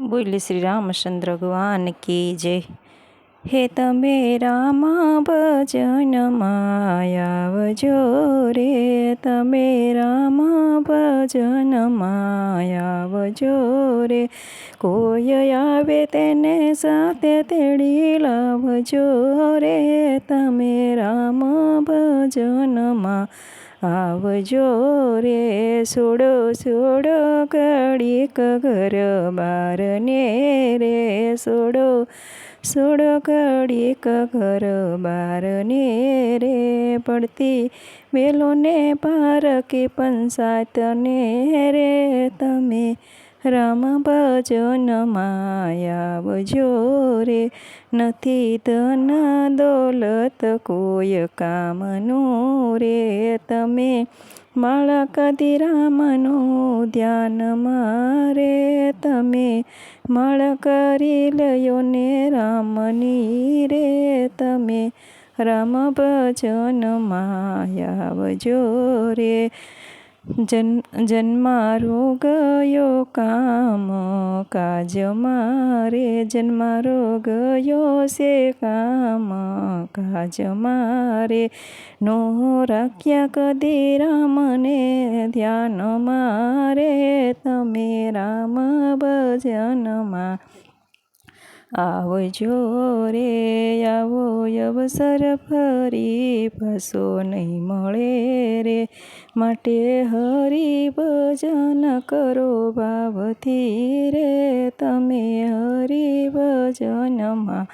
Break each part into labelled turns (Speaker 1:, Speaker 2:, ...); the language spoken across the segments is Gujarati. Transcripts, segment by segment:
Speaker 1: બોલી શ્રી રામચંદ્ર ભગવાન કી જય. હે તમે રામા ભજન માયાવજો રે. તમે રામા ભજન માયાવજો રે. કોઈ આવે તેને સાથે તેડી લાવજો રે. તમે રામ ભજનમાં આવજો રે, સોડો સોડો કડીક ઘર બારને રે, સોડો સોડો કડીક ઘર બારને રે. પડતી વેલોને પાર કે પંચાયતને રે, તમે રામ ભજન માયાવજો રે. નથી ધન દોલત કોઈ કામનું રે. તમે માળા કદી રામનું ધ્યાન મારે. તમે માળા કરી લયો ને રામની રે. તમે રામ ભજન માયાવજો રે. જન જન્મારો ગયો કામ કાજ મારે જન્મારો ગયો છે કામ કાજ મારે નો રાખ્યા કદી રામને ધ્યાન મારે તમે રામ ભજનમાં આવજો રે આવો અવસર ફરી પાછો નહીં મળે રે માટે હરિ ભજન કરો ભાવથી રે તમે હરિ ભજનમાં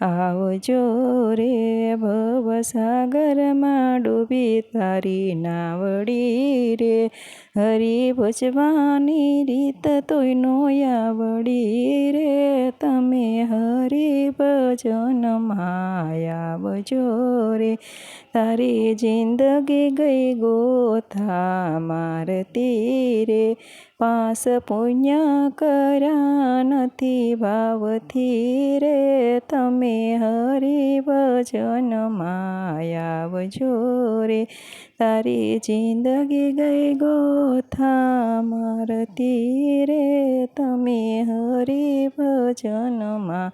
Speaker 1: આવજો રે ભવસાગરમાં ડૂબી તારી નાવડી રે. હરી ભજવાની રીત તોયનો આવડી રે. તમે હરી ભજનમાં આવજો રે. તારી જિંદગી ગઈ ગોથા મારતી રે. પાસ પુણ્ય કર્યા નથી ભાવથી રે તમે હરિ ભજન માયાવજો રે. તારી જિંદગી ગઈ ગોથા મારતી રે તમે હરિ ભજનમાં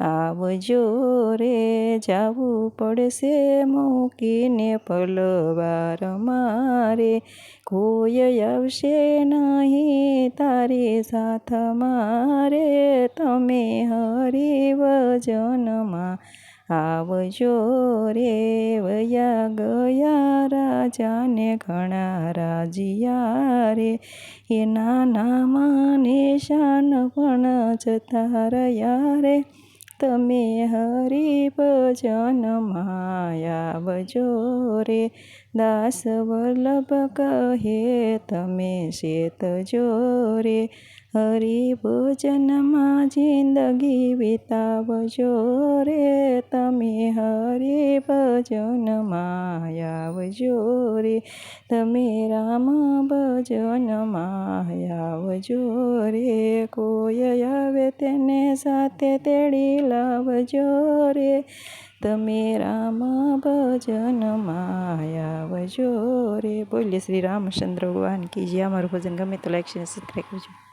Speaker 1: આવજો રે જાવું પડશે મૂકીને પલવાર મારે. કોઈ આવશે નહીં તારી સાથ મારે. તમે હરિ ભજનમાં આવજો રે વયા ગયા રાજાને ઘણા રાજીયા રે. એના નામાં નિશાન પણ જતા રહ્યા રે. તમે હરિભજન આવજો રે. દાસ વલ્લભ કહે તમે શેતજો રે. હરિ ભોજનમાં જિંદગી વિતાવજો રે તમે હરિ ભજનમાં આવજો રે તમે રામ ભજનમાં આવજો રે કોઈ આવે તેને સાથે તેડી લાવજો રે તમે રામ ભજનમાં આવજો રે બોલીએ શ્રી રામચંદ્ર ભગવાન કી જે અમારું ભજન ગમે તો લાઈક શેર સબસ્ક્રાઈબ કરજો